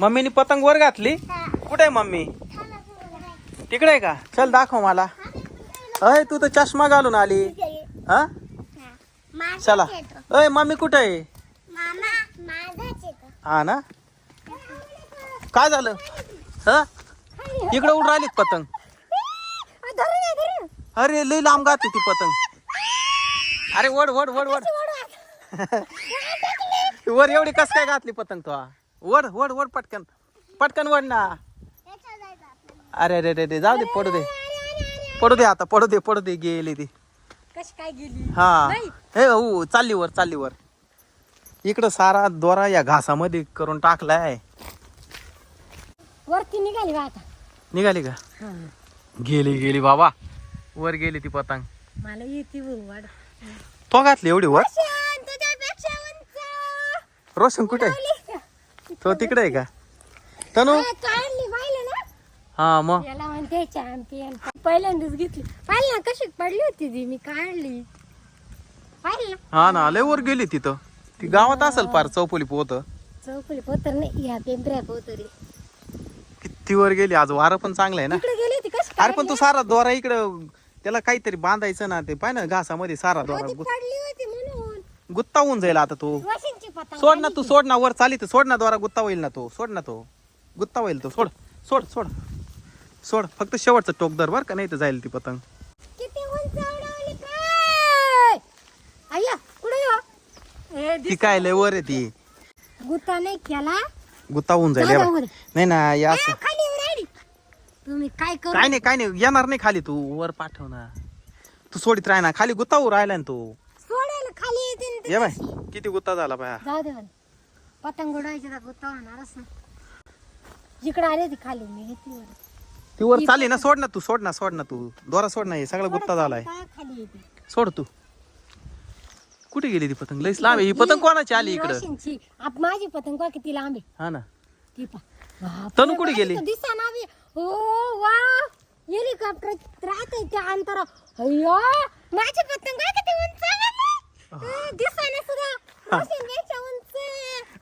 मम्मीनी पतंग वर घातली? कुठे आहे मम्मी? तिकडे आहे का? चल दाखव मला. अय तू तर चष्मा घालून आली. हा? चला. अय मम्मी कुठे आहे? हा ना? काय झालं? हा? इकडे उड राहिली पतंग. अरे लई लांब गाते ती पतंग. अरे वड वड वड वड. वर एवढी कस काय घातली पतंग तो? वड वड वड पटकन. पटकन वड ना. अरे अरे अरे जाऊ दे पडू दे. पडू दे आता पडू दे पडू दे गेली ती. कशी काय गेली? हा. हे हो चालली वर चालली वर. इकडं सारा दोरा या घासामध्ये करून टाकलाय. वरती निघाली बा आता. निघाली का? गेली गेली बाबा. वर गेली ती पतंग. मला येते तो घातली एवढी वर? रोशन कुठे? आहे? तो तिकडे आहे का? तनु? काढली पाहिलं ना? हा मग? याला म्हणते चॅम्पियन पहिल्यांदाच घेतली. पाहिलं ना कशी पडली होती ती? मी काढली. पाहिलं हा ना लय वर गेली तिथं ती गावात असेल पार चौपोली पोहत चौकली पोतर नाही या पेंपऱ्या पोतरी. किती वर गेली आज वारं पण चांगलं आहे ना. इकडे गेली होती कशी अरे पण तू सारा दोरा इकडं त्याला काहीतरी बांधायचं ना ते पाय ना घासामध्ये सारा दोरा ती गुत- पडली होती म्हणून. गुत्ता होऊन जाईल आता तू. पतंग सोड ना तू सोड ना वर चाली सोड ना द्वारा गुत्ता होईल ना तो सोड ना तो. गुत्ता होईल तो. सोड सोड सोड. सोड फक्त शेवटचं टोक दर बर का नाही तर जाईल ती पतंग. किती उंच उडवली काय अय्या कुठे हो? ए, ती काय लय वर आहे ती. गुत्ता नाही केला. गुत्ता होऊन जाईल हे जाऊ बघ. दे. नाही ना या ए, असं खाली येऊन राहिली. तुम्ही काय करू? काय नाही काय नाही येणार नाही खाली तू वर पाठव ना. तू सोडीत राह ना खाली गुत्ता होऊ राहिला ना तू सोडायला खाली येते ना ते. ये बाय. किती गुत्ता झाला बाया? जाऊ दे म्हणे. पतंग उडवायची तर गुत्ता होणारच ना जिकडे आले ती खाली मी घेतली वर. ती वर चालली ना सोड ना तू सोड ना सोड ना तू. दोरा सोड ना हे सगळा गुत्ता झालाय. काय खाली येते सोड तू. कुठे गेली ती पतंग? लईच लांब आहे. ही पतंग कोणाची आली इकडं. आप माझी पतंग का किती लांब आहे? हा ना. ती पा तनू कुठे गेली? दिसा ना बी. हो वा. हेलिकॉप्टर राहते त्या अंतरा अय्यो माझी पतंग काय किती उंच? आहे सुद्धा रोशनपेक्षा उंच.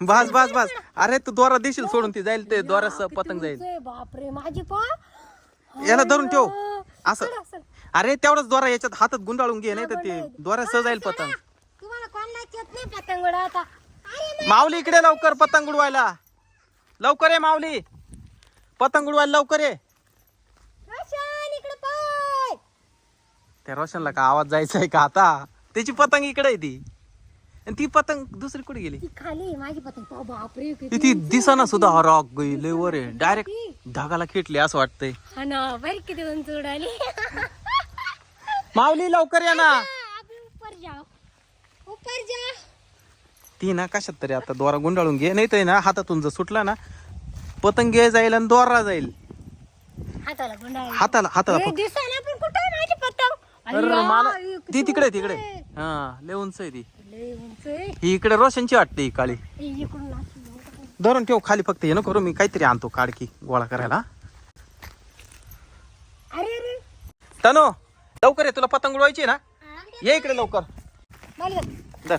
बस बस बस. अरे तू दोरा देशील सोडून ती जाईल ते दोऱ्यास पतंग जाईल. बापरे माझी पा याला धरून ठेव. असं. अरे तेवढाच दोरा याच्यात हातात गुंडाळून घे नाही तर ते दोऱ्या पतंग. तुम्हाला येत नाही पतंग उडवता अरे माऊली इकडे लवकर पतंग उडवायला. लवकर ये माऊली. पतंग उडवायला लवकर ये. रोशन इकडे पाय. त्या रोशनला का आवाज जायचा आहे का आता? त्याची पतंग इकडे आहे ती. आणि ती पतंग दुसरी कुठे गेली? ती खाली आहे माझी पतंग. पाव बापरे ती किती ती दिसाना सुद्धा हरॉक गई लय वर. आहे डायरेक्ट ढगाला खेटली असं वाटतंय. हा ना बरी किती उंच उडाली. माऊली लवकर ये ना. अभी ऊपर जाओ ऊपर जा. ती ना कशात तरी आता दोरा गुंडाळून घे. नाही तर ना हातातून जर सुटला ना पतंग घे जाईल आणि दोरा जाईल. हाताला गुंडाळी हाताला हाताला फक्त दिसायला पण कुठं आहे माझी पतंग? अरे मला ही ती तिकडे तिकडे. हा लय उंच आहे ती. लय उंच आहे. ही इकडे रोशनची वाटते ही काळी. इकडून. धरून ठेव खाली फक्त ये ना करू मी काहीतरी आणतो काडकी गोळा करायला. अरे अरे. तनो लवकर ये तुला पतंग उडवायची आहे ना? ये इकडे लवकर. मला धर.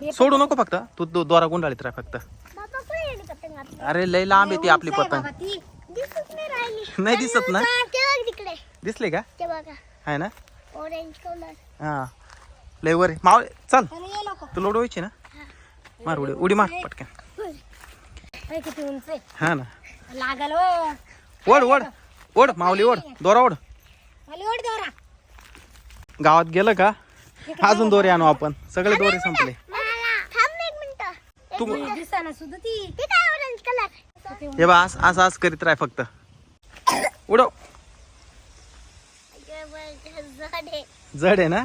हे सोडू नको फक्त तू दो- दोरा गुंडाळीत राह फक्त. बाबा कुठे गेली पतंग आपली? अरे लय लांब आहे ती आपली उंच आहे पतंग. बाबा ती. दिसत नाही राहिली. नाही दिसत ना? हा, ते बघ तिकडे. दिसले का? ते बघा. आहे ना? ऑरेंज कलर हा. लय वर आहे. माव चल. लवकर. तुला उडवायची ना? मार उडी उडी मार पटकन. ए, किती उंच आहे. हा ना. लागल. ओढ ओढ. ओढ माऊली ओढ. दोरा ओढ. मला ओढ दोरा. गावात गेलं का? अजून दोरे आणू आपण. सगळे दोरे संपले. मला. थांब एक मिनिट. तू ती दिसायला सुद्धा ती. ते काय ऑरेंज कलर हे बा असं असं असं करीत राह फक्त. उडव. झाडे जड आहे ना?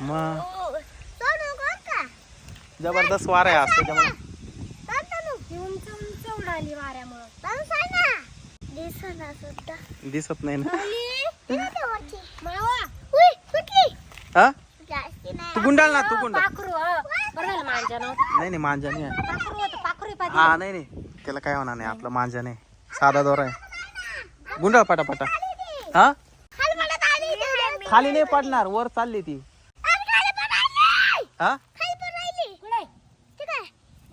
मग जबरदस्त वारा आहे आज त्याच्यामुळे. ती उंच उंच उडाली वाऱ्यामुळं. पाऊस आहे ना. दिसना सुद्धा दिसत नाही ना. हा? तू गुंडाळ ना तू पाखरू हं. नाही नाही मांजा नाही. हा नाही नाही. त्याला काय होणार नाही आपला मांजा नाही. साधा दोरा आहे. गुंडाळ पटापटा. हा? खाली नाही पडणार वर चालली ती.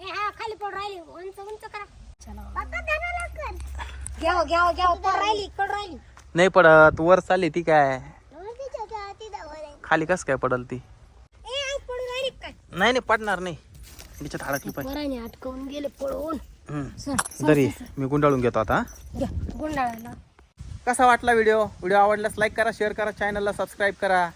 हा खाली पडत राहिली. कुठे ठीक आहे. ए, खाली पड राहिली उंच उंच करा. चला. पप्पा धरा लवकर. घ्याव घ्याव घ्याव पड राहिली पड राहिली. नाही पडत. वर चालली ती काय? आहे. खाली कस काय पडल ती? ए आज पडून राहिली काय? नाही नाही पडणार नाही. तिच्यात अडकली पाहिजे. पोराने अटकवून गेले पळून हम्म. सर सर, दरी सर, मी गुंडाळून घेतो आता हा. घ्या कसा वाटला व्हिडिओ? व्हिडिओ आवडल्यास लाईक करा शेअर करा चॅनलला सबस्क्राईब करा.